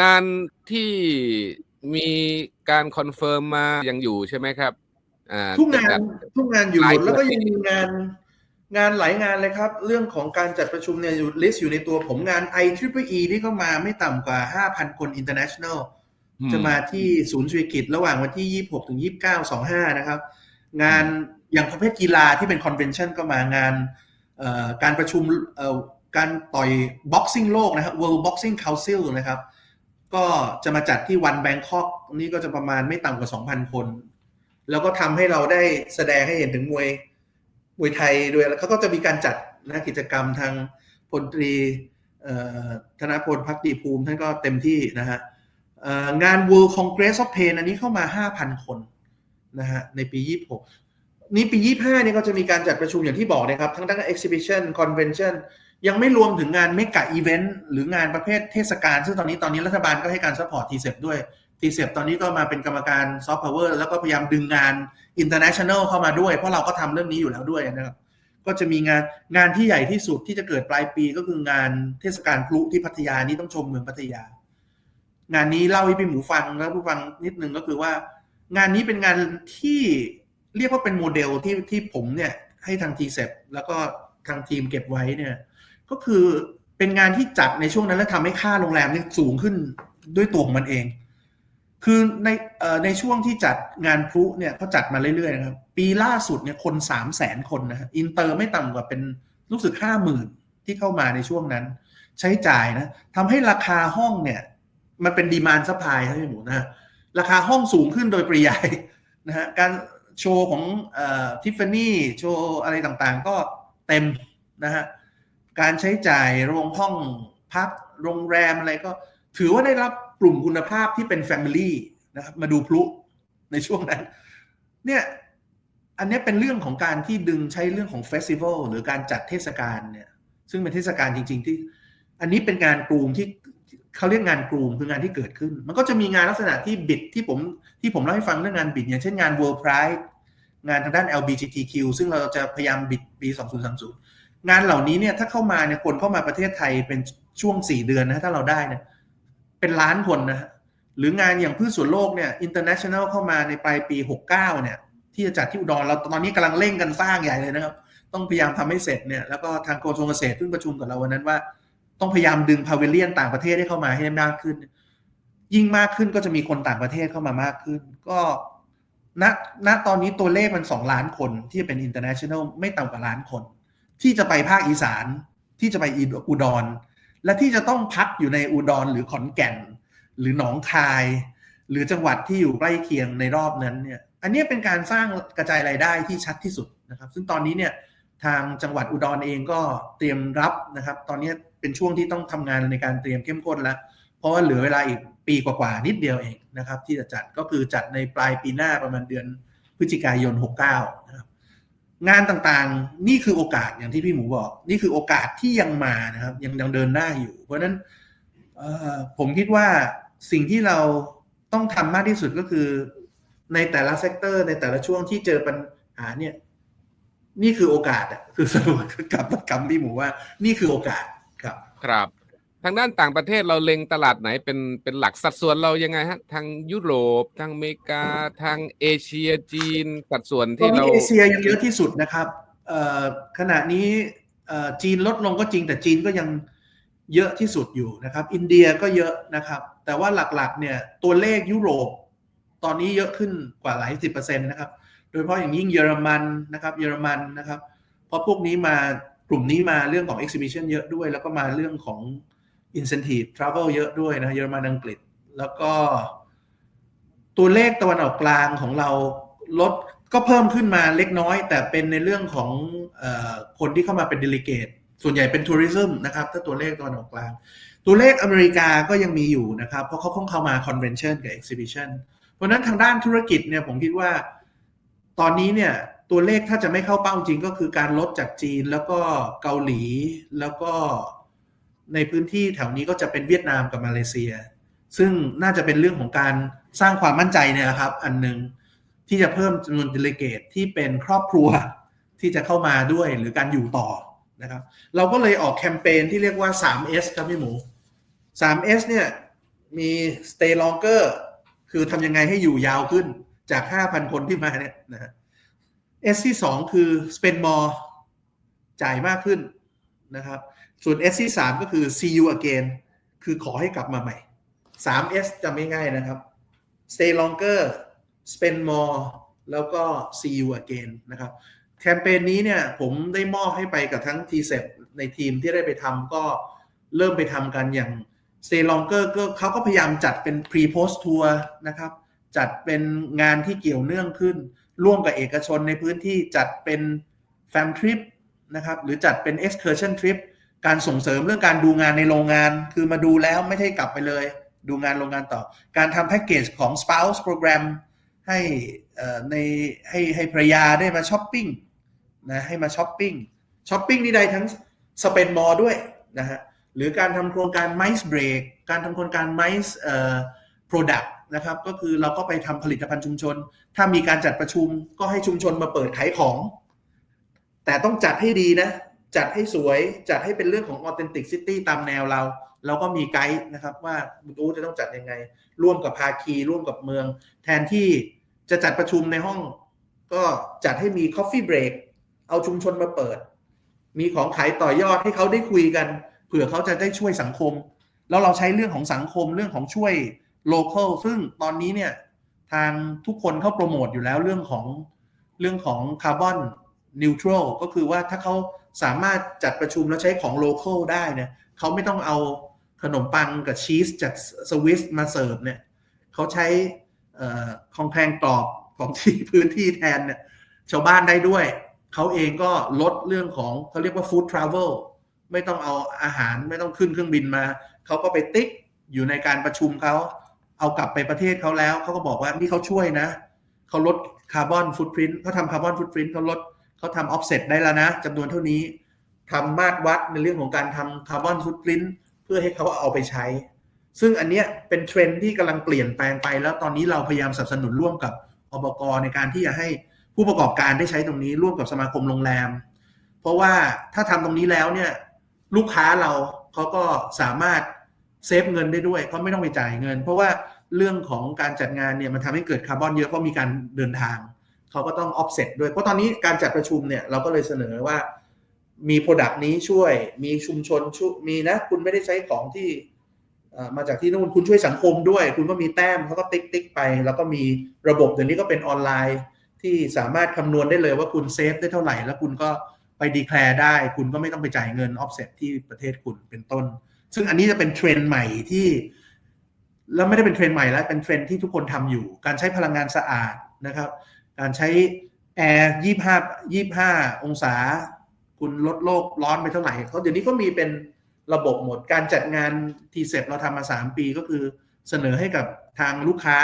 งานที่มีการคอนเฟิร์มมายังอยู่ใช่ไหมครับอ่าทุกงาจะจันดทุกงานอยู่หหลายมดแล้วก็ประเทศยังมีงานงานหลายงานเลยครับ เรื่องของการจัดประชุมเนี่ยอยู่ลิสต์อยู่ในตัวผมงาน i t r i p e e ที่เข้ามาไม่ต่ำกว่า 5,000 คน international อืมจะมาที่ศูนย์เศรษฐกิจระหว่างวันที่ 26 ถึง 29 25 นะครับ งานอย่างประเภทกีฬาที่เป็นคอนเวนชั่นก็มางานเอ่อการประชุมเอ่อการต่อยบ็อกซิ่งโลกนะครับ World Boxing Council นะครับ ก็จะมาจัดที่วันแบงคอกนี่ก็จะประมาณไม่ต่ำกว่า 2,000 คน แล้วก็ทำให้เราได้แสดงให้เห็นถึงมวยมวยไทยด้วยแล้วเขาก็จะมีการจัดนะกิจกรรมทางพลตรีธนพลพักดีภูมิท่านก็เต็มที่นะฮะงาน World Congress of Pain อันนี้เข้ามา 5,000 คนนะฮะในปี 26 นี่ปี 25นี่ก็จะมีการจัดประชุมอย่างที่บอกนะครับ ทั้งทั้ง exhibition convention ยังไม่รวมถึงงานเมกะอีเวนต์หรืองานประเภทเทศกาลซึ่งตอนนี้ตอนนี้รัฐบาลก็ให้การซัพพอร์ตทีเซด้วยทีเซตอนนี้ก็มาเป็นกรรมการซอฟต์พาวเวอร์แล้วก็พยายามดึงงาน international เข้ามาด้วย เพราะเราก็ทำเรื่องนี้อยู่แล้วด้วยนะครับก็จะมีงานงานที่ใหญ่ที่สุดที่จะเกิดปลายปีก็คืองานเทศกาลพลุที่พัทยานี่ต้องชมเมืองพัทยา งานนี้เล่าให้พี่หมูฟังแล้วผู้ฟังนิดนึงก็คือว่า งานนี้เป็นงานที่เรียกว่าเป็นโมเดลที่ที่ผมเนี่ยให้ทางทีเซแล้วก็ทางทีมเก็บไว้เนี่ย ก็คือเป็นงานที่จัดในช่วงนั้นแล้วทำให้ค่าโรงแรมนี่สูงขึ้นด้วยตัวของมันเอง คือในอในช่วงที่จัดงานพลุเนี่ยเขาจัดมาเรื่อยๆนะครับ ปีล่าสุดเนี่ยคนสามแสนคนนะฮะอินเตอร์ไม่ต่ำกว่าเป็นรู้สึกห้าหมื่นที่เข้ามาในช่วงนั้น ใช้จ่ายนะทำให้ราคาห้องเนี่ย มันเป็นดีมานซัพพลายครับพี่หมูนะฮะราคาห้องสูงขึ้นโดยปริยายนะฮะการโชว์ของทิฟฟานี่โชว์อะไรต่างๆ ก็เต็มนะฮะ การใช้จ่ายโรงห้องพักโรงแรมอะไรก็ถือว่าได้รับกลุ่มคุณภาพที่เป็นแฟมิลี่นะครับมาดูพลุในช่วงนั้น เนี่ยอันนี้เป็นเรื่องของการที่ดึงใช้เรื่องของเฟสติวัลหรือการจัดเทศกาลเนี่ยซึ่งเป็นเทศกาลจริง ๆ ที่ อันนี้เป็นงานกลุ่มที่เขาเรียกงานกลุ่มคืองานที่เกิดขึ้น มันก็จะมีงานลักษณะที่บิดที่ผมที่ผมเล่าให้ฟังเรื่องงานบิด อย่างเช่นงาน World Pride งานทางด้าน LGBTQ ซึ่งเราจะพยายามบิดปี 2030 งานเหล่านี้เนี่ยถ้าเข้ามาเนี่ยคนเข้ามาประเทศไทยเป็นช่วง4เดือนนะถ้าเราได้เนี่ยเป็นล้านคนนะหรืองานอย่างพืชสวนโลกเนี่ย international เข้ามาในปลายปี 69เนี่ยที่จะจัดที่อุดรเราตอนนี้กำลังเร่งกันสร้างใหญ่เลยนะครับ ต้องพยายามทำให้เสร็จเนี่ยแล้วก็ทางกระทรวงเกษตรเพิ่งประชุมกับเราวันนั้นว่า ต้องพยายามดึงพาวิเลียนต่างประเทศให้เข้ามาให้มากขึ้น ยิ่งมากขึ้นก็จะมีคนต่างประเทศเข้ามามากขึ้น ก็ณณตอนนี้ตัวเลขมันสองล้านคนที่เป็น international ไม่ต่ำกว่าล้านคน ที่จะไปภาคอีสาน ที่จะไปอุดร และที่จะต้องพักอยู่ในอุดรหรือขอนแก่น หรือหนองคาย หรือจังหวัดที่อยู่ใกล้เคียงในรอบนั้นเนี่ยอันนี้เป็นการสร้างกระจายรายได้ที่ชัดที่สุดนะครับ ซึ่งตอนนี้เนี่ยทางจังหวัดอุดรเองก็เตรียมรับนะครับ ตอนนี้เป็นช่วงที่ต้องทำงานในการเตรียมเข้มข้นแล้ว เพราะว่าเหลือเวลาอีกปีกว่าๆนิดเดียวเองนะครับ ที่จะจัดก็คือจัดในปลายปีหน้าประมาณเดือนพฤศจิกายน 69นะครับ งานต่างๆ นี่คือโอกาสอย่างที่พี่หมูบอก นี่คือโอกาสที่ยังมานะครับ ยังยังเดินหน้าอยู่ เพราะฉะนั้นผมคิดว่าสิ่งที่เราต้องทำมากที่สุดก็คือ ในแต่ละเซกเตอร์ ในแต่ละช่วงที่เจอปัญหาเนี่ย นี่คือโอกาสอะคือสรุปกับคำพี่หมูว่า นี่คือโอกาสครับ ครับ ทางด้านต่างประเทศเราเล็งตลาดไหนเป็นเป็นหลักสัดส่วนเรายังไงฮะ ทางยุโรป ทางอเมริกา ทางเอเชียจีน สัดส่วนตอนที่เรานี้เอเชียยังเยอะที่สุดนะครับเอ่อขณะนี้เอ่อจีนลดลงก็จริงแต่จีนก็ยังเยอะที่สุดอยู่นะครับ อินเดียก็เยอะนะครับ แต่ว่าหลักๆเนี่ยตัวเลขยุโรป ตอนนี้เยอะขึ้นกว่าหลายสิบเปอร์เซ็นต์นะครับ โดยเฉพาะอย่างยิ่งเยอรมันนะครับ เยอรมันนะครับ เพราะพวกนี้มากลุ่มนี้มาเรื่องของ exhibition เยอะด้วย แล้วก็มาเรื่องของ incentive travel เยอะด้วยนะเยอรมันอังกฤษ แล้วก็ ตัวเลขตะวันออกกลางของเราลดก็เพิ่มขึ้นมาเล็กน้อย แต่เป็นในเรื่องของอคนที่เข้ามาเป็นเดลิเกตส่วนใหญ่เป็นทัวริซึมนะครับ ถ้าตัวเลขตะวันออกกลาง ตัวเลขอเมริกาก็ยังมีอยู่นะครับ เพราะเขาเพิ่งเข้ามาคอนเวนชั่นกับ exhibition เพราะนั้นทางด้านธุรกิจเนี่ยผมคิดว่าตอนนี้เนี่ยตัวเลขถ้าจะไม่เข้าเป้าจริงก็คือการลดจากจีนแล้วก็เกาหลีแล้วก็ ในพื้นที่แถวนี้ก็จะเป็นเวียดนามกับมาเลเซีย ซึ่งน่าจะเป็นเรื่องของการสร้างความมั่นใจเนี่ยครับ อันหนึ่งที่จะเพิ่มจำนวนเดลิเกตที่เป็นครอบครัวที่จะเข้ามาด้วยหรือการอยู่ต่อนะครับ เราก็เลยออกแคมเปญที่เรียกว่า 3S ครับพี่หมู 3S เนี่ยมี stay longer คือทำยังไงให้อยู่ยาวขึ้นจาก 5,000 คนที่มาเนี่ยนะฮะ S ที่ 2 คือ spend more จ่ายมากขึ้นนะครับ ส่วน S ที่3ก็คือ see you again คือขอให้กลับมาใหม่ 3S จำไม่ง่ายนะครับ stay longer spend more แล้วก็ see you again นะครับ แคมเปญนี้เนี่ยผมได้มอบให้ไปกับทั้ง t c e p ในทีมที่ได้ไปทำก็เริ่มไปทำกันอย่าง Stay Longer ก็เขาก็พยายามจัดเป็น Pre Post Tour นะครับ จัดเป็นงานที่เกี่ยวเนื่องขึ้น ร่วมกับเอกชนในพื้นที่จัดเป็น Fam Trip นะครับ หรือจัดเป็น Excursion Trip การส่งเสริมเรื่องการดูงานในโรงงาน คือมาดูแล้วไม่ใช่กลับไปเลย ดูงานโรงงานต่อ การทำแพ็กเกจของ Spouse Program ให้ในให้ให้ภรรยาได้มาช้อปปิ้งนะให้มาช้อปปิ้งช้อปปิ้งนี่ได้ทั้งสเปนมอด้วยนะฮะหรือการทำโครงการ Mice Break การทำโครงการ Mice เอ่อ Product นะครับก็คือเราก็ไปทำผลิตภัณฑ์ชุมชน ถ้ามีการจัดประชุมก็ให้ชุมชนมาเปิดขายของ แต่ต้องจัดให้ดีนะ จัดให้สวยจัดให้เป็นเรื่องของ authenticity ตามแนวเรา เราก็มีไกด์นะครับว่าบูจะต้องจัดยังไง ร่วมกับภาคีร่วมกับเมือง แทนที่จะจัดประชุมในห้อง ก็จัดให้มี coffee break เอาชุมชนมาเปิด มีของขายต่อยอดให้เขาได้คุยกัน เผื่อเขาจะได้ช่วยสังคม แล้วเราใช้เรื่องของสังคมเรื่องของช่วย local ซึ่งตอนนี้เนี่ยทางทุกคนเข้าโปรโมทอยู่แล้วเรื่องของเรื่องของคาร์บอน นิวทรัลก็คือว่าถ้าเขาสามารถจัดประชุมแล้วใช้ของ local ได้เนี่ยเขาไม่ต้องเอาขนมปังกับชีสจากสวิสมาเสิร์ฟเนี่ยเขาใช้เอ่อของแพงกรอบของที่พื้นที่แทนเนี่ยชาวบ้านได้ด้วย เขาเองก็ลดเรื่องของเขาเรียกว่าฟู้ดทราเวลไม่ต้องเอาอาหารไม่ต้องขึ้นเครื่องบินมา เขาก็ไปติ๊กอยู่ในการประชุมเขาเอากลับไปประเทศเขาแล้ว เขาก็บอกว่านี่เขาช่วยนะ เขาลดคาร์บอนฟุตพิ้นเขาทำคาร์บอนฟุตพิ้นเขาลด เขาทำออฟเซ็ตได้แล้วนะจำนวนเท่านี้ทำมาตรวัดในเรื่องของการทำคาร์บอนฟุตพิ้นเพื่อให้เขาเอาไปใช้ ซึ่งอันเนี้ยเป็นเทรนด์ที่กำลังเปลี่ยนแปลงไปแล้วตอนนี้เราพยายามสนับสนุนร่วมกับอบกในการที่จะให้ผู้ประกอบการได้ใช้ตรงนี้ร่วมกับสมาคมโรงแรม เพราะว่าถ้าทำตรงนี้แล้วเนี่ยลูกค้าเราเขาก็สามารถเซฟเงินได้ด้วยเขาไม่ต้องไปจ่ายเงิน เพราะว่าเรื่องของการจัดงานเนี่ยมันทำให้เกิดคาร์บอนเยอะเพราะมีการเดินทาง เขาก็ต้องออฟเซ็ตด้วย เพราะตอนนี้การจัดประชุมเนี่ยเราก็เลยเสนอว่ามีโปรดักต์นี้ช่วย มีชุมชนช่วยมีนะ คุณไม่ได้ใช้ของที่มาจากที่นู่นคุณช่วยสังคมด้วย คุณก็มีแต้มเขาก็ติ๊กติ๊กไป แล้วก็มีระบบเดี๋ยวนี้ก็เป็นออนไลน์ ที่สามารถคำนวณได้เลยว่าคุณเซฟได้เท่าไหร่ แล้วคุณก็ไปดีแคลร์ได้ คุณก็ไม่ต้องไปจ่ายเงินออฟเซ็ตที่ประเทศคุณเป็นต้น ซึ่งอันนี้จะเป็นเทรนด์ใหม่ที่แล้วไม่ได้เป็นเทรนด์ใหม่แล้วเป็นเทรนด์ที่ทุกคนทำอยู่ การใช้พลังงานสะอาดนะครับ การใช้แอร์ยี่ห้ายี่ห้าองศา คุณลดโลกร้อนไปเท่าไหร่เขาเดี๋ยวนี้ก็มีเป็นระบบหมดการจัดงานทีเซ็เราทำมาสามปีก็คือเสนอให้กับทางลูกค้า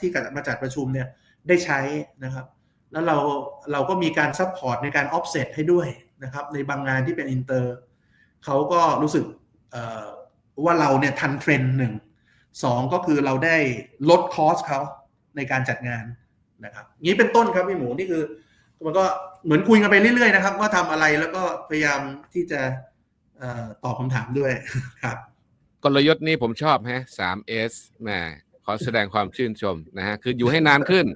ที่มาจัดประชุมเนี่ยได้ใช้นะครับ แล้วเราเราก็มีการซัพพอร์ตในการออฟเซตให้ด้วยนะครับ ในบางงานที่เป็นอินเตอร์เขาก็รู้สึกว่าเราเนี่ยทันเทรนด์หนึ่งสองก็คือเราได้ลดคอสเขาในการจัดงาน นะครับนี้เป็นต้นครับพี่หมูนี่คือมันก็เหมือนคุยกันไปเรื่อยๆนะครับ ว่าทำอะไรแล้วก็พยายามที่จะตอบคำถามด้วยครับ กลยุทธ์นี้ผมชอบฮะ 3S แหมขอแสดงความชื่นชมนะฮะคืออยู่ให้นานขึ้น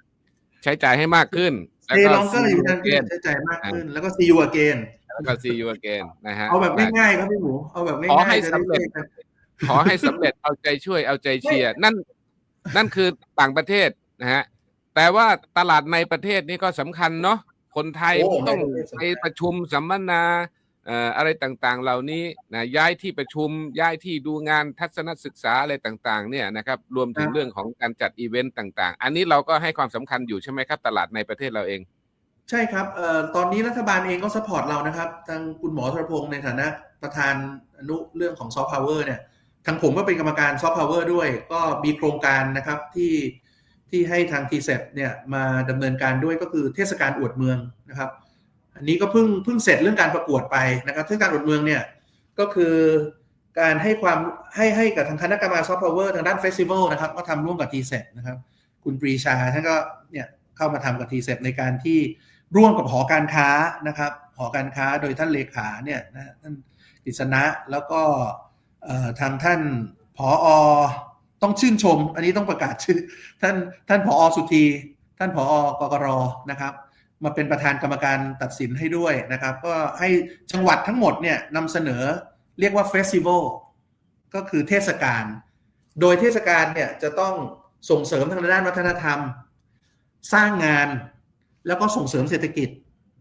ใช้จ่ายให้มากขึ้นแล้วก็ longer อยู่นานขึ้นใช้จ่ายมากขึ้น แล้วก็ see you again แล้วก็ see you again นะฮะเอาแบบง่ายๆครับพี่หมูเอาแบบง่ายๆขอให้สำเร็จขอให้สำเร็จเอาใจช่วยเอาใจเชียร์นั่น นั่นคือต่างประเทศนะฮะ แต่ว่าตลาดในประเทศนี่ก็สำคัญเนาะคนไทยต้องไปประชุมสัมมนาเอ่ออะไรต่างๆ เหล่านี้นะย้ายที่ประชุมย้ายที่ดูงานทัศนศึกษาอะไรต่างๆ เนี่ยนะครับ รวมถึงเรื่องของการจัดอีเวนต์ต่างๆ อันนี้เราก็ให้ความสำคัญอยู่ใช่ไหมครับ ตลาดในประเทศเราเอง ใช่ครับเอ่อตอนนี้รัฐบาลเองก็สปอร์ตเรานะครับ ทางคุณหมอธรพงศ์ในฐานะประธานอนุเรื่องของซอฟต์พาวเวอร์เนี่ย ทางผมก็เป็นกรรมการซอฟต์พาวเวอร์ด้วย ก็มีโครงการนะครับที่ ที่ให้ทาง t ีเซเนี่ยมาดำเนินการด้วยก็คือเทศกาลอวดเมืองนะครับ อันนี้ก็เพิ่งเพิ่งเสร็จเรื่องการประกวดไปนะครับเทศกาลอวดเมืองเนี่ยก็คือการให้ความให้ให้กับทางคณะกรรมการซอฟต์พาวเวอร์ทางด้านเฟสติวัลนะครับก็ทำร่วมกับ t ีเซนะครับ คุณปรีชาท่านก็เนี่ยเข้ามาทำกับ t ีเซในการที่ร่วมกับหอการค้านะครับ หอการค้าโดยท่านเลขาเนี่ยนะท่านกฤษณะแล้วก็ทางท่านผออ ต้องชื่นชม อันนี้ต้องประกาศชื่อท่านท่านผอสุธี ท่านผอกกรนะครับ มาเป็นประธานกรรมการตัดสินให้ด้วยนะครับ ก็ให้จังหวัดทั้งหมดเนี่ยนำเสนอเรียกว่าเฟสติวัลก็คือเทศกาลโดยเทศกาลเนี่ยจะต้องส่งเสริมทางด้านวัฒนธรรม สร้างงานแล้วก็ส่งเสริมเศรษฐกิจ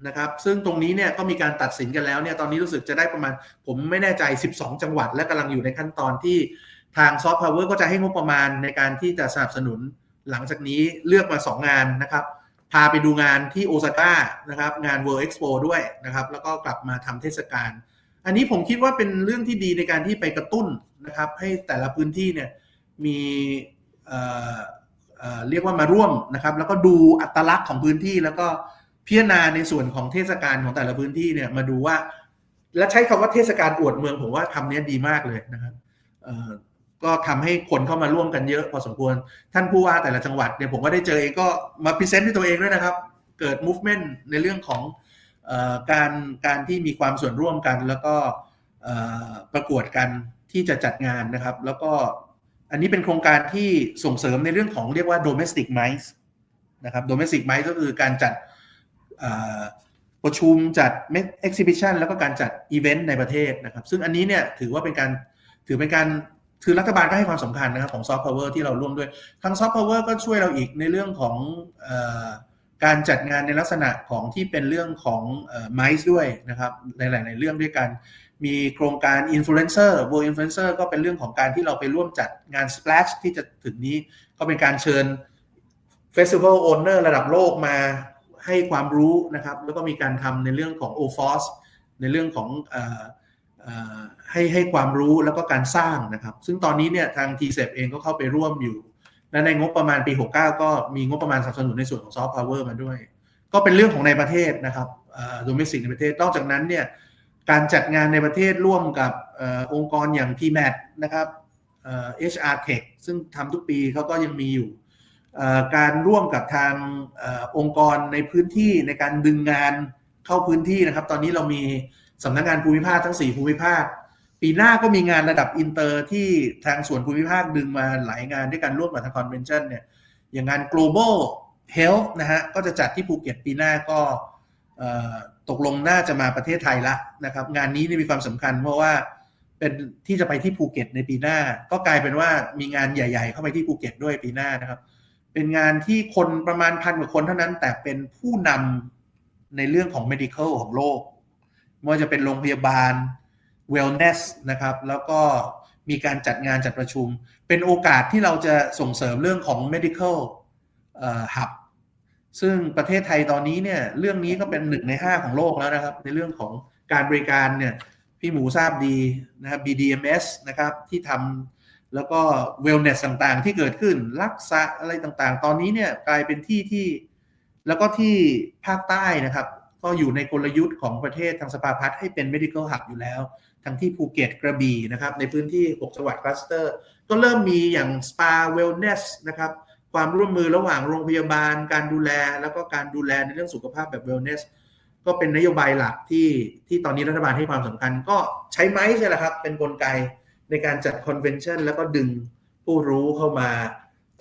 นะครับ ซึ่งตรงนี้เนี่ยก็มีการตัดสินกันแล้วเนี่ยตอนนี้รู้สึกจะได้ประมาณ ผมไม่แน่ใจ 12 จังหวัด และกำลังอยู่ในขั้นตอนที่ ทางซอฟต์พาวเวอร์ก็จะให้งบประมาณในการที่จะสนับสนุนหลังจากนี้เลือกมา 2 งานนะครับ พาไปดูงานที่โอซาก้านะครับงาน World Expo ด้วยนะครับ แล้วก็กลับมาทำเทศกาลอันนี้ผมคิดว่าเป็นเรื่องที่ดีในการที่ไปกระตุ้นนะครับ ให้แต่ละพื้นที่เนี่ยมีเเเรียกว่ามาร่วมนะครับ แล้วก็ดูอัตลักษณ์ของพื้นที่ แล้วก็พิจารณาในส่วนของเทศกาลของแต่ละพื้นที่เนี่ยมาดูว่า และใช้คำว่าเทศกาลอวดเมืองผมว่าคำนี้ดีมากเลยนะครับ ก็ทำให้คนเข้ามาร่วมกันเยอะพอสมควร ท่านผู้ว่าแต่ละจังหวัดเนี่ยผมก็ได้เจอเองก็มาพรีเซนต์ด้วยตัวเองด้วยนะครับ เกิด movement ในเรื่องของออการการที่มีความส่วนร่วมกัน แล้วก็ประกวดกันที่จะจัดงานนะครับ แล้วก็อันนี้เป็นโครงการที่ส่งเสริมในเรื่องของเรียกว่า domestic mice นะครับ domestic mice ก็คือการจัดประชุมจัด exhibition แล้วก็การจัดอีเวนต์ในประเทศนะครับ ซึ่งอันนี้เนี่ยถือว่าเป็นการถือเป็นการ คือรัฐบาลก็ให้ความสำคัญนะครับของซอฟต์พาวเวอร์ที่เราร่วมด้วย ทางซอฟต์พาวเวอร์ก็ช่วยเราอีกในเรื่องของออการจัดงานในลักษณะของที่เป็นเรื่องของไมซ์ด้วยนะครับในหลาย ๆ เรื่องด้วยกัน มีโครงการอินฟลูเอนเซอร์ World Influencer ก็เป็นเรื่องของการที่เราไปร่วมจัดงาน Splash ที่จะถึงนี้ก็เป็นการเชิญ Festival Owner ระดับโลกมาให้ความรู้นะครับ แล้วก็มีการทำในเรื่องของ o f o s ในเรื่องของ ให้ให้ความรู้แล้วก็การสร้างนะครับ ซึ่งตอนนี้เนี่ยทาง t c e p เองก็เข้าไปร่วมอยู่ และในงบประมาณปี 69 ก็มีงบประมาณสนับสนุนในส่วนของซอฟต์พาวเวอร์มาด้วย ก็เป็นเรื่องของในประเทศนะครับโดเมสิกในประเทศ นอกจากนั้นเนี่ยการจัดงานในประเทศร่วมกับอองค์กรอย่าง TMAT นะครับเอ่อ HR Tech ซึ่งทำทุกปีเขาก็ยังมีอยู่ การร่วมกับทางอองค์กรในพื้นที่ในการดึงงานเข้าพื้นที่นะครับ ตอนนี้เรามี สำนักงานภูมิภาคทั้ง 4 ภูมิภาค ปีหน้าก็มีงานระดับอินเตอร์ที่ทางส่วนภูมิภาคดึงมาหลายงานด้วยกันร่วมกับทางคอนเวนชั่นเนี่ยอย่างงาน global health นะฮะก็จะจัดที่ภูเก็ตปีหน้าก็ตกลงน่าจะมาประเทศไทยละนะครับงานนี้นมีความสำคัญเพราะว่าเป็นที่จะไปที่ภูเก็ตในปีหน้า ก็กลายเป็นว่ามีงานใหญ่ ๆ เข้าไปที่ภูเก็ตด้วยปีหน้านะครับ เป็นงานที่คนประมาณพันกว่าคนเท่านั้น แต่เป็นผู้นำในเรื่องของ medical ของโลก ไม่ว่าจะเป็นโรงพยาบาล wellness นะครับ แล้วก็มีการจัดงานจัดประชุม เป็นโอกาสที่เราจะส่งเสริมเรื่องของ medical เอ่อ hub ซึ่งประเทศไทยตอนนี้เนี่ยเรื่องนี้ก็เป็นหนึ่งในห้าของโลกแล้วนะครับ ในเรื่องของการบริการเนี่ยพี่หมูทราบดีนะครับ BDMS นะครับที่ทำแล้วก็ wellness ต่างๆ ที่เกิดขึ้นรักษาอะไรต่างๆ ตอนนี้เนี่ยกลายเป็นที่ที่ แล้วก็ที่ภาคใต้นะครับ ก็อยู่ในกลยุทธ์ของประเทศทางสภาพัฒน์ให้เป็น medical hub อยู่แล้ว ทั้งที่ภูเก็ตกระบี่นะครับ ในพื้นที่ 6 จังหวัดคลัสเตอร์ ก็เริ่มมีอย่าง spa wellness นะครับ ความร่วมมือระหว่างโรงพยาบาล การดูแล แล้วก็การดูแลในเรื่องสุขภาพแบบ wellness ก็เป็นนโยบายหลักที่ที่ตอนนี้รัฐบาลให้ความสำคัญ ก็ใช้ไม้ใช่แหละครับ เป็นนกลไกในการจัดคอนเวนชั่นแล้วก็ดึงผู้รู้เข้ามา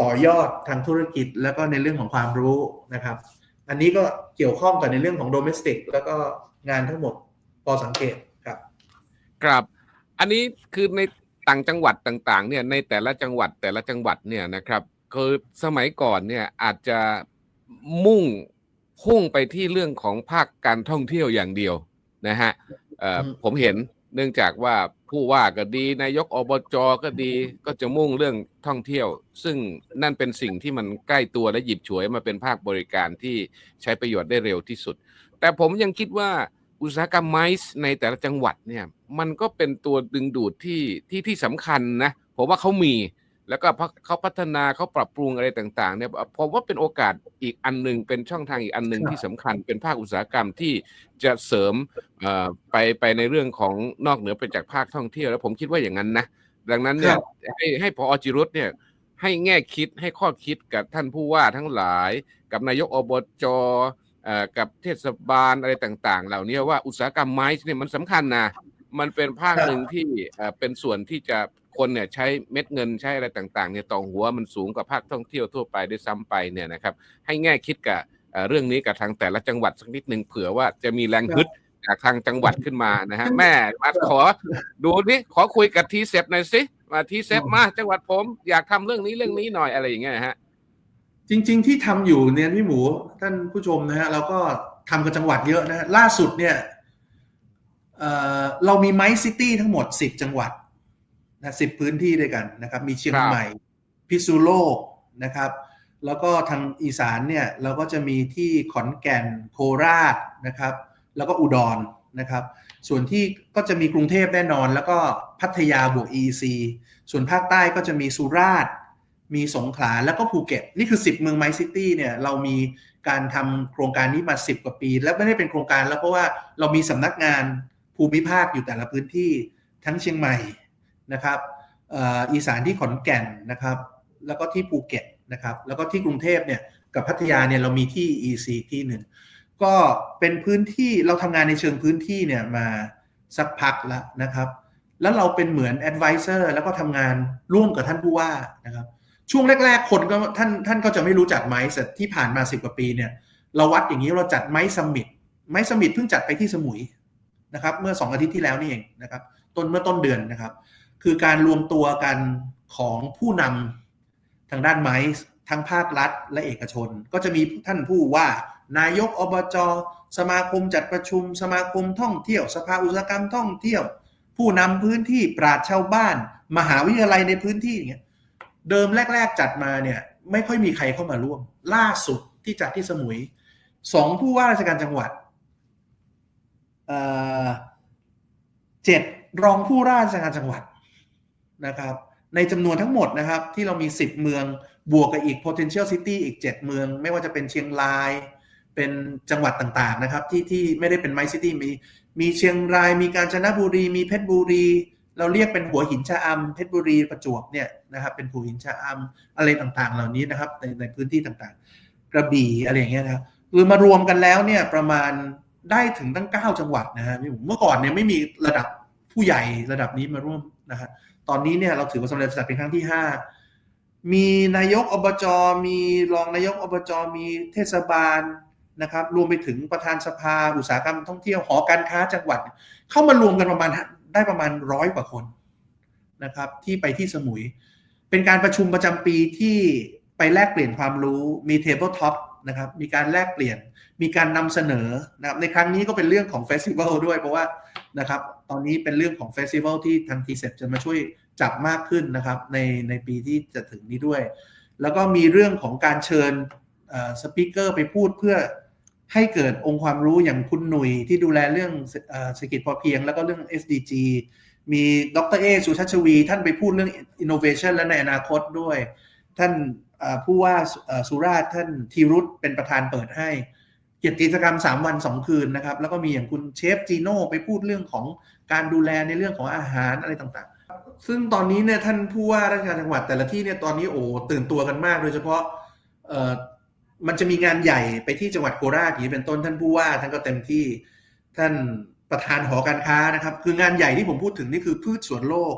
ต่อยอดทางธุรกิจ แล้วก็ในเรื่องของความรู้นะครับ อันนี้ก็เกี่ยวข้องกับในเรื่องของโดเมสติกแล้วก็งานทั้งหมดพอสังเกตครับ ครับ อันนี้คือในต่างจังหวัดต่างๆ เนี่ยในแต่ละจังหวัดแต่ละจังหวัดเนี่ยนะครับคือสมัยก่อนเนี่ยอาจจะมุ่งพุ่งไปที่เรื่องของภาคการท่องเที่ยวอย่างเดียวนะฮะเอ่ออืมผมเห็น เนื่องจากว่าผู้ว่าก็ดีนายกอบจก็ดีก็จะมุ่งเรื่องท่องเที่ยว ซึ่งนั่นเป็นสิ่งที่มันใกล้ตัวและหยิบฉวยมาเป็นภาคบริการที่ใช้ประโยชน์ได้เร็วที่สุด แต่ผมยังคิดว่าอุตสาหกรรมไม้ในแต่ละจังหวัดเนี่ยมันก็เป็นตัวดึงดูดที่ที่ที่สำคัญนะผมว่าเขามี แล้วก็พัฒเขาพัฒนาเขาปรับปรุงอะไรต่างๆเนี่ยผมว่าเป็นโอกาสอีกอันหนึ่งเป็นช่องทางอีกอันหนึ่งครับที่สำคัญเป็นภาคอุตสาหกรรมที่จะเสริมเอ่อไปไปในเรื่องของนอกเหนือไปจากภาคท่องเที่ยว แล้วผมคิดว่าอย่างนั้นนะ ดังนั้นเนี่ยให้ให้พอจิรุตเนี่ยให้แง่คิดให้ข้อคิดกับท่านผู้ว่าทั้งหลาย กับนายกอบจเอ่อกับเทศบาลอะไรต่างๆ เหล่านี้ว่าอุตสาหกรรมไม้เนี่ยมันสำคัญนะมันเป็นภาคครับหนึ่งที่เอ่อเป็นส่วนที่จะ คนเนี่ยใช้เม็ดเงินใช้อะไรต่างๆเนี่ยต่อหัวมันสูงกว่าภาคท่องเที่ยวทั่วไปด้วยซ้ำไปเนี่ยนะครับให้แง่คิดกับเอ่อเรื่องนี้กับทางแต่ละจังหวัดสักนิดหนึ่งเผื่อว่าจะมีแรงฮึดจากทางจังหวัดขึ้นมานะฮะแม่มาขอดูนี่ขอคุยกับทีเซฟหน่อยสิมาทีเซฟมาจังหวัดผมอยากทำเรื่องนี้เรื่องนี้หน่อยอะไรอย่างเงี้ยนะฮะจริง ๆ ที่ทำอยู่เนี่ยพี่หมูท่านผู้ชมนะฮะเราก็ทำกับจังหวัดเยอะนะฮะล่าสุดเนี่ยเอ่อเรามีไมซ์ซิตี้ทั้งหมด 10 จังหวัด นะสิพื้นที่ด้วยกันนะครับ มีเชียงครับใหม่ พิษณุโลกนะครับ แล้วก็ทางอีสานเนี่ยเราก็จะมีที่ขอนแก่นโคราชนะครับ แล้วก็อุดรนะครับ ส่วนที่ก็จะมีกรุงเทพแน่นอน แล้วก็พัทยาบวก EEC ส่วนภาคใต้ก็จะมีสุราษฎร์มีสงขลาแล้วก็ภูเก็ต นี่คือ 10 เมืองไมซิตี้เนี่ยเรามีการทำโครงการนี้มา 10 กว่าปี แล้วไม่ได้เป็นโครงการแล้วเพราะว่าเรามีสำนักงานภูมิภาคอยู่แต่ละพื้นที่ทั้งเชียงใหม่ นะครับอีสานที่ขอนแก่นนะครับ แล้วก็ที่ภูเก็ตนะครับ แล้วก็ที่กรุงเทพเนี่ยกับพัทยาเนี่ยเรามีที่ EC ที่หนึ่งก็เป็นพื้นที่เราทำงานในเชิงพื้นที่เนี่ยมาสักพักแล้วนะครับ แล้วเราเป็นเหมือน advisor แล้วก็ทำงานร่วมกับท่านผู้ว่านะครับ ช่วงแรก ๆ คนก็ท่านท่านก็จะไม่รู้จักไม้แต่ที่ผ่านมาสิบกว่าปีเนี่ยเราวัดอย่างนี้เราจัดไม้สมิตไม้สมิตเพิ่งจัดไปที่สมุยนะครับ เมื่อสองอาทิตย์ที่แล้วนี่เองนะครับ ต้นเมื่อต้นเดือนนะครับ คือการรวมตัวกันของผู้นำทางด้านไม้ทั้งภาครัฐและเอกชน ก็จะมีท่านผู้ว่านายกอบจสมาคมจัดประชุม สมาคมท่องเที่ยว สภาอุตสาหกรรมท่องเที่ยว ผู้นำพื้นที่ปราชชาวบ้าน มหาวิทยาลัยในพื้นที่อย่างเงี้ยเดิมแรก ๆ จัดมาเนี่ยไม่ค่อยมีใครเข้ามาร่วม ล่าสุดที่จัดที่สมุยสองผู้ว่าราชการจังหวัดเอ่อเจ็ดรองผู้ว่าราชการจังหวัด นะครับในจำนวนทั้งหมดนะครับที่เรามี 10 เมืองบวกกับอีก potential city อีก 7 เมือง ไม่ว่าจะเป็นเชียงราย เป็นจังหวัดต่างๆนะครับที่ที่ไม่ได้เป็น my city มีมีเชียงรายมีกาญจนบุรี มีเพชรบุรี เราเรียกเป็นหัวหินชะอำเพชรบุรีประจวบเนี่ยนะครับเป็นหัวหินชะอำอะไรต่างๆ เหล่านี้นะครับในในพื้นที่ต่างๆ กระบี่อะไรอย่างเงี้ยนะครับคือมารวมกันแล้วเนี่ยประมาณได้ถึงตั้ง 9 จังหวัดนะฮะพี่หมูเมื่อก่อนเนี่ยไม่มีระดับผู้ใหญ่ระดับนี้มาร่วมนะฮะ ตอนนี้เนี่ยเราถือว่าสำเร็จจัดเป็นครั้งที่5มีนายกอบจมีรองนายกอบจมีเทศบาลนะครับรวมไปถึงประธานสภา อุตสาหกรรมท่องเที่ยวหอการค้าจังหวัด เข้ามารวมกันประมาณได้ประมาณร้อยกว่าคนนะครับที่ไปที่สมุย เป็นการประชุมประจำปีที่ไปแลกเปลี่ยนความรู้มีเทเบิลท็อปนะครับมีการแลกเปลี่ยนมีการนำเสนอนะครับในครั้งนี้ก็เป็นเรื่องของเฟสติวัลด้วยเพราะว่า นะครับ ตอนนี้เป็นเรื่องของเฟสติวัลที่ทางทีเซจะมาช่วยจับมากขึ้นนะครับในในปีที่จะถึงนี้ด้วย แล้วก็มีเรื่องของการเชิญสปิเกอร์ไปพูดเพื่อให้เกิดองค์ความรู้อย่างคุณหนุ่ยที่ดูแลเรื่องเศรษฐกิจพอเพียง แล้วก็เรื่อง SDG มีดรเอสุชัชวี ท่านไปพูดเรื่อง innovation และในอนาคตด้วย ท่านผู้ว่าสุราษฎร์ท่านธีรุธเป็นประธานเปิดให้ เกียรติกรรม 3 วัน 2 คืนนะครับ แล้วก็มีอย่างคุณเชฟจีโน่ไปพูดเรื่องของการดูแลในเรื่องของอาหารอะไรต่างๆ ซึ่งตอนนี้เนี่ยท่านผู้ว่าราชการจังหวัดแต่ละที่เนี่ยตอนนี้โอ้ตื่นตัวกันมาก โดยเฉพาะเออมันจะมีงานใหญ่ไปที่จังหวัดโคราชอย่างนี้เป็นต้นท่านผู้ว่าท่านก็เต็มที่ท่านประธานหอการค้านะครับ คืองานใหญ่ที่ผมพูดถึงนี่คือพืชสวนโลก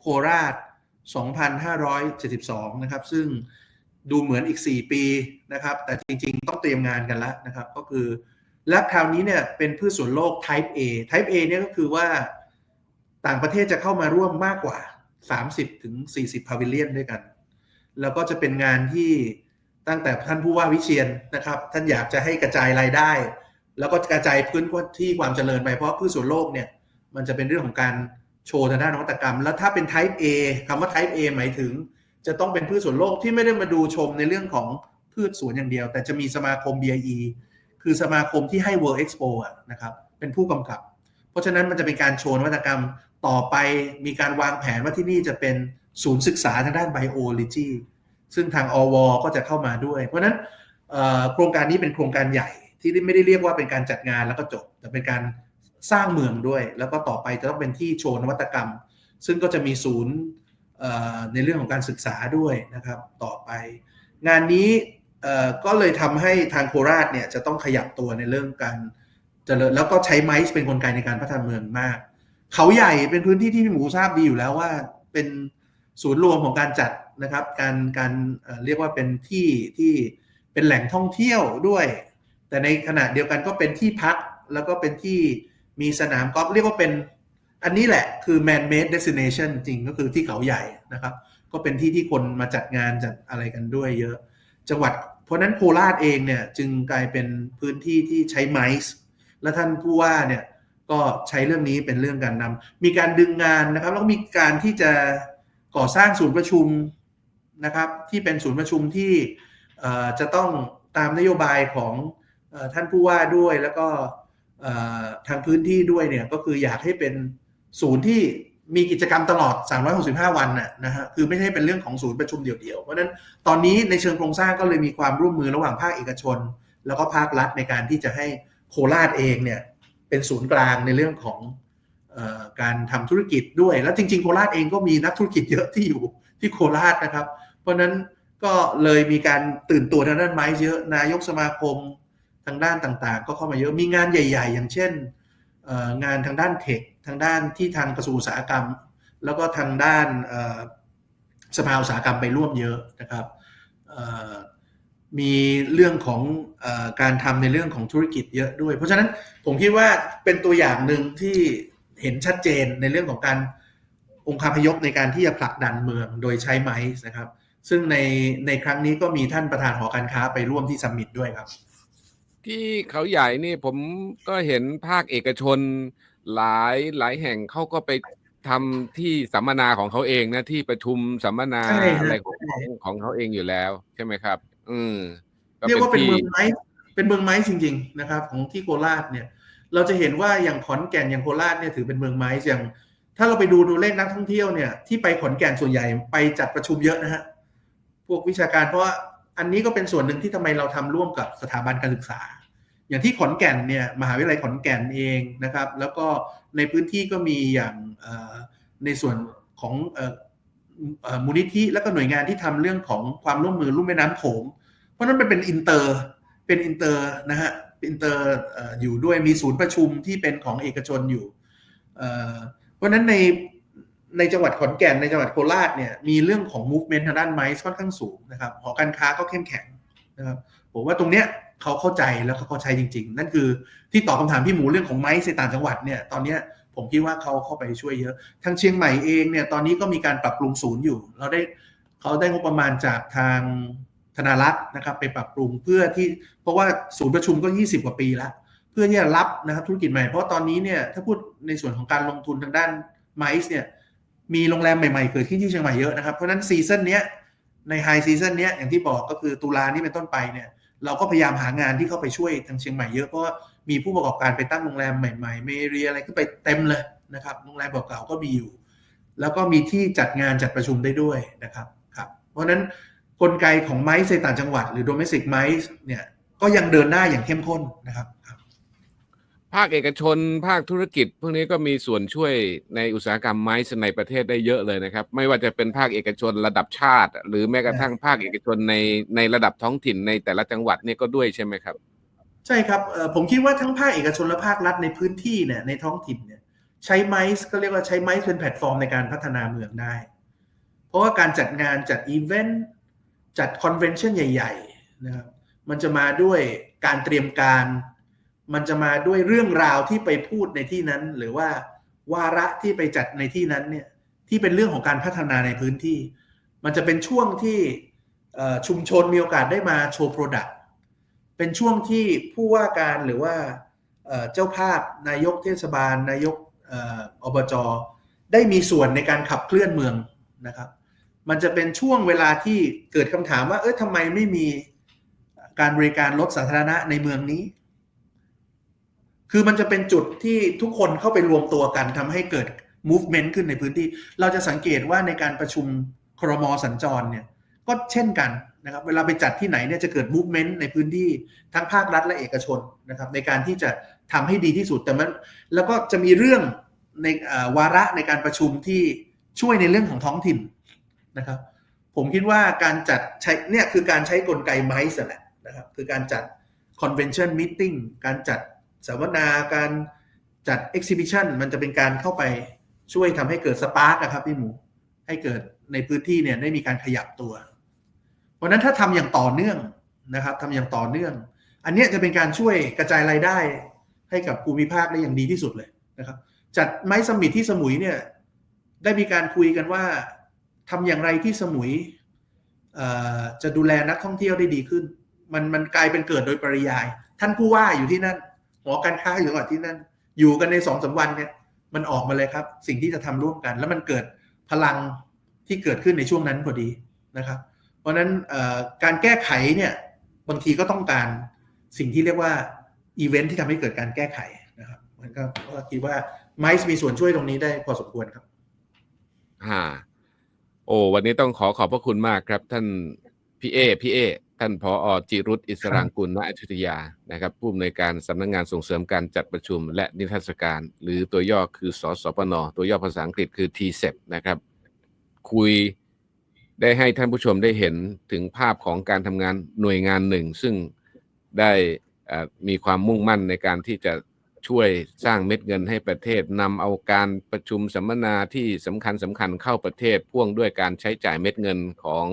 โคราช 2572 นะครับ ซึ่ง ดูเหมือนอีก 4 ปีนะครับ แต่จริงๆ ต้องเตรียมงานกันแล้วนะครับ ก็คือและคราวนี้เนี่ยเป็นพืชสวนโลก Type A Type A เนี่ยก็คือว่าต่างประเทศจะเข้ามาร่วมมากกว่า 30ถึง40พาวิเลียนด้วยกัน แล้วก็จะเป็นงานที่ตั้งแต่ท่านผู้ว่าวิเชียนนะครับ ท่านอยากจะให้กระจายรายได้ แล้วก็กระจายพื้นที่ความเจริญไปเพราะพืชสวนโลกเนี่ยมันจะเป็นเรื่องของการโชว์ทางด้านนวัตกรรม แล้วถ้าเป็น type A คำว่า type A หมายถึง จะต้องเป็นพืชสวนโลกที่ไม่ได้มาดูชมในเรื่องของพืชสวนอย่างเดียว แต่จะมีสมาคม BIE คือสมาคมที่ให้ World Expo นะครับเป็นผู้กำกับ เพราะฉะนั้นมันจะเป็นการโชว์นวัตกรรมต่อไปมีการวางแผนว่าที่นี่จะเป็นศูนย์ศึกษาทางด้าน Biology ซึ่งทางอวก็จะเข้ามาด้วย เพราะนั้นโครงการนี้เป็นโครงการใหญ่ที่ไม่ได้เรียกว่าเป็นการจัดงานแล้วก็จบ แต่เป็นการสร้างเมืองด้วย แล้วก็ต่อไปจะต้องเป็นที่โชว์นวัตกรรม ซึ่งก็จะมีศูนย์ ในเรื่องของการศึกษาด้วยนะครับต่อไป งานนี้ก็เลยทำให้ทางโคราชเนี่ยจะต้องขยับตัวในเรื่องการเจริญแล้วก็ใช้ไม้เป็นนกลไกในการพัฒนาเมืองมาก เขาใหญ่เป็นพื้นที่ที่พี่หมูทราบดีอยู่แล้วว่าเป็นศูนย์รวมของการจัดนะครับ การการเเรียกว่าเป็นที่ที่เป็นแหล่งท่องเที่ยวด้วย แต่ในขณะเดียวกันก็เป็นที่พักแล้วก็เป็นที่มีสนามกอล์ฟเรียกว่าเป็น อันนี้แหละคือ man made destination จริงก็คือที่เขาใหญ่นะครับ ก็เป็นที่ที่คนมาจัดงานจัดอะไรกันด้วยเยอะ จังหวัด เพราะนั้นโคราชเองเนี่ยจึงกลายเป็นพื้นที่ที่ใช้ไมซ์และท่านผู้ว่าเนี่ยก็ใช้เรื่องนี้เป็นเรื่องการนำมีการดึงงานนะครับ แล้วก็มีการที่จะก่อสร้างศูนย์ประชุมนะครับ ที่เป็นศูนย์ประชุมที่จะต้องตามนโยบายของท่านผู้ว่าด้วยแล้วก็ทางพื้นที่ด้วยเนี่ยก็คืออยากให้เป็น ศูนย์ที่มีกิจกรรมตลอด 365 วันน่ะนะฮะ คือไม่ใช่เป็นเรื่องของศูนย์ประชุมเดี่ยวๆ เพราะนั้นตอนนี้ในเชิงโครงสร้างก็เลยมีความร่วมมือระหว่างภาคเอกชน แล้วก็ภาครัฐในการที่จะให้โคราชเองเนี่ยเป็นศูนย์กลางในเรื่องของออการทำธุรกิจด้วย แล้วจริงๆ โคราชเองก็มีนักธุรกิจเยอะที่อยู่ที่โคราชนะครับ เพราะฉะนั้นก็เลยมีการตื่นตัวทางด้านไม้เยอะ นายกสมาคมทางด้านต่างๆ ก็เข้ามาเยอะ มีงานใหญ่ ๆ อย่างเช่นงานทางด้านเทค ทางด้านที่ทางกระทรวงอุตสาหกรรม แล้วก็ทางด้านสภาอุตสาหกรรมไปร่วมเยอะนะครับมีเรื่องของอการทำในเรื่องของธุรกิจเยอะด้วย เพราะฉะนั้นผมคิดว่าเป็นตัวอย่างหนึ่งที่เห็นชัดเจนในเรื่องของการองค์คาพยพในการที่จะผลักดันเมืองโดยใช้ไม้นะครับ ซึ่งในในครั้งนี้ก็มีท่านประธานหอการค้าไปร่วมที่ซัมมิตด้วยครับ ที่เขาใหญ่นี่ผมก็เห็นภาคเอกชน หลายหลายแห่งเขาก็ไปทำที่สัมมนาของเขาเองนะที่ประชุมสัมมนาใช่ฮะอะไรของใช่ ของของเขาเองอยู่แล้ว ใช่ไหมครับ อืมเรียกว่าเป็นที่เมืองไม้เป็นเมืองไม้จริง ๆ นะครับ ของที่โคราชเนี่ย เราจะเห็นว่าอย่างขอนแก่นอย่างโคราชเนี่ยถือเป็นเมืองไม้อย่าง ถ้าเราไปดูตัวเลขนักท่องเที่ยวเนี่ยที่ไปขอนแก่นส่วนใหญ่ไปจัดประชุมเยอะนะฮะพวกวิชาการเพราะว่าอันนี้ก็เป็นส่วนหนึ่งที่ทำไมเราทำร่วมกับสถาบันการศึกษา อย่างที่ขอนแก่นเนี่ยมหาวิทยาลัยขอนแก่นเองนะครับ แล้วก็ในพื้นที่ก็มีอย่างในส่วนของออมูลนิธิและก็หน่วยงานที่ทำเรื่องของความร่วมมือลุ่มแม่น้ำโขงเพราะนั้นมันเป็นอินเตอร์เป็นอินเตอร์นะฮะอินเตอร์อยู่ด้วยมีศูนย์ประชุมที่เป็นของเอกชนอยู่เอ่อเพราะฉะนั้นในในจังหวัดขอนแก่นในจังหวัดโคราชเนี่ยมีเรื่องของ movement ทางด้านไม้ค่อนข้างสูงนะครับหอการค้าก็เข้มแข็งนะครับผมว่าตรงเนี้ย เขาเข้าใจแล้วเขาเข้าใจจริง ๆ นั่นคือที่ตอบคำถามพี่หมูเรื่องของไม้ในต่างจังหวัดเนี่ยตอนเนี้ยผมคิดว่าเขาเข้าไปช่วยเยอะทางเชียงใหม่เองเนี่ยตอนนี้ก็มีการปรับปรุงศูนย์อยู่ เราได้เขาได้งบประมาณจากทางธนารักษ์นะครับไปปรับปรุงเพื่อที่เพราะว่าศูนย์ประชุมก็ 20 กว่าปีแล้ว เพื่อที่จะรับนะครับธุรกิจใหม่เพราะตอนนี้เนี่ยถ้าพูดในส่วนของการลงทุนทางด้านไมซ์เนี่ยมีโรงแรมใหม่ๆเกิดขึ้นที่เชียงใหม่เยอะนะครับเพราะฉะนั้นซีซั่นเนี้ยในไฮซีซั่นเนี้ยอย่างที่บอกก็คือตุลานี่เป็นต้นไปเนี่ย เราก็พยายามหางานที่เข้าไปช่วยทางเชียงใหม่เยอะเพราะว่ามีผู้ประกอบการไปตั้งโรงแรมใหม่ๆเมเรียอะไรขึ้นไปเต็มเลยนะครับโรงแรมเก่าๆก็มีอยู่ แล้วก็มีที่จัดงานจัดประชุมได้ด้วยนะครับครับเพราะฉะนั้นกลไกของไม้ในต่างจังหวัด หรือ domestic ไม้เนี่ยก็ยังเดินหน้าอย่างเข้มข้นนะครับ ภาคเอกชน ภาคธุรกิจ พวกนี้ก็มีส่วนช่วยในอุตสาหกรรมไม้ในประเทศได้เยอะเลยนะครับ ไม่ว่าจะเป็นภาคเอกชนระดับชาติ หรือแม้กระทั่งภาคเอกชนในในระดับท้องถิ่นในแต่ละจังหวัดนี่ก็ด้วยใช่ไหมครับ ใช่ครับผมคิดว่าทั้งภาคเอกชนและภาครัฐในพื้นที่เนี่ยในท้องถิ่นเนี่ยใช้ไม้ก็เรียกว่าใช้ไม้เป็นแพลตฟอร์มในการพัฒนาเมืองได้ เพราะว่าการจัดงานจัดอีเวนต์จัดคอนเวนชั่นใหญ่ ๆ นะครับมันจะมาด้วยการเตรียมการ มันจะมาด้วยเรื่องราวที่ไปพูดในที่นั้น หรือว่าวาระที่ไปจัดในที่นั้นเนี่ยที่เป็นเรื่องของการพัฒนาในพื้นที่ มันจะเป็นช่วงที่ชุมชนมีโอกาสได้มาโชว์โปรดักต์เป็นช่วงที่ผู้ว่าการหรือว่าเจ้าภาพนายกเทศบาล นายกเอ่ออบจได้มีส่วนในการขับเคลื่อนเมืองนะครับ มันจะเป็นช่วงเวลาที่เกิดคำถามว่า เออทำไมไม่มีการบริการรถสาธารณะในเมืองนี้ คือมันจะเป็นจุดที่ทุกคนเข้าไปรวมตัวกันทำให้เกิด movement ขึ้นในพื้นที่ เราจะสังเกตว่าในการประชุมครมสัญจรเนี่ยก็เช่นกันนะครับเวลาไปจัดที่ไหนเนี่ยจะเกิด movement ในพื้นที่ทั้งภาครัฐและเอกชนนะครับในการที่จะทำให้ดีที่สุดแต่มันแล้วก็จะมีเรื่องในวาระในการประชุมที่ช่วยในเรื่องของท้องถิ่นนะครับผมคิดว่าการจัดใช้เนี่ยคือการใช้กลไกไมซ์แหละนะครับคือการจัด convention meeting การจัด สัมมนาการจัด exhibition มันจะเป็นการเข้าไปช่วยทำให้เกิดสปาร์กนะครับพี่หมู ให้เกิดในพื้นที่เนี่ยได้มีการขยับตัว เพราะนั้นถ้าทำอย่างต่อเนื่องนะครับทำอย่างต่อเนื่อง อันนี้จะเป็นการช่วยกระจายรายได้ให้กับภูมิภาคได้อย่างดีที่สุดเลยนะครับ จัดไม้สมิตที่สมุยเนี่ยได้มีการคุยกันว่าทำอย่างไรที่สมุยจะดูแลนักท่องเที่ยวได้ดีขึ้น มันมันกลายเป็นเกิดโดยปริยาย ท่านผู้ว่าอยู่ที่นั่น หอการค้าอยู่จังหวัดที่นั่น อยู่กันในสองสามวันเนี่ยมันออกมาเลยครับ สิ่งที่จะทำร่วมกัน แล้วมันเกิดพลังที่เกิดขึ้นในช่วงนั้นพอดีนะครับ เพราะฉะนั้นการแก้ไขเนี่ยบางทีก็ต้องการสิ่งที่เรียกว่าอีเวนท์ที่ทำให้เกิดการแก้ไขนะครับมันก็ก็คิดว่าไมซ์มีส่วนช่วยตรงนี้ได้พอสมควรครับอ่าโอ้วันนี้ต้องขอขอบพระคุณมากครับ ท่านพี่เอพี่เอ ท่านผออจิรุตอิสรางกุลณอยุธยานะครับผู้อำนวยการสำนักงงานส่งเสริมการจัดประชุม และนิทรรศการ หรือตัวย่อคือสสปนตัวย่อภาษาอังกฤษคือ TCEP นะครับ คุยได้ให้ท่านผู้ชมได้เห็นถึงภาพของการทำงานหน่วยงานหนึ่ง ซึ่งได้มีความมุ่งมั่นในการที่จะช่วยสร้างเม็ดเงินให้ประเทศนำเอาการประชุมสัมมนาที่สำคัญสำคัญเข้าประเทศพ่วงด้วยการใช้จ่ายเม็ดเงินของ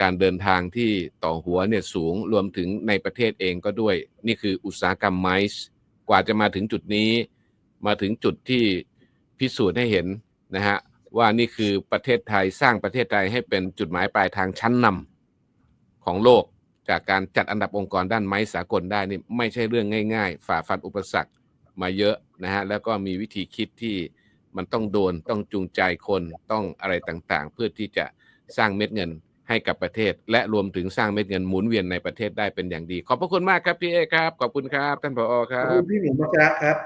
การเดินทางที่ต่อหัวเนี่ยสูงรวมถึงในประเทศเองก็ด้วย นี่คืออุตสาหกรรมไมซ์กว่าจะมาถึงจุดนี้ มาถึงจุดที่พิสูจน์ให้เห็นนะฮะว่านี่คือประเทศไทยสร้างประเทศไทยให้เป็นจุดหมายปลายทางชั้นนำของโลกจากการจัดอันดับองค์กรด้านไม้สากลได้นี่ไม่ใช่เรื่องง่าย ๆ ฝ่าฟันอุปสรรคมาเยอะนะฮะแล้วก็มีวิธีคิดที่มันต้องโดนต้องจูงใจคนต้องอะไรต่างๆ เพื่อที่จะสร้างเม็ดเงิน ให้กับประเทศ และรวมถึงสร้างเม็ดเงินหมุนเวียนในประเทศได้เป็นอย่างดี ขอบพระคุณมากครับพี่เอครับ ขอบคุณครับ ท่านผอครับพี่หมิงมัชระครับ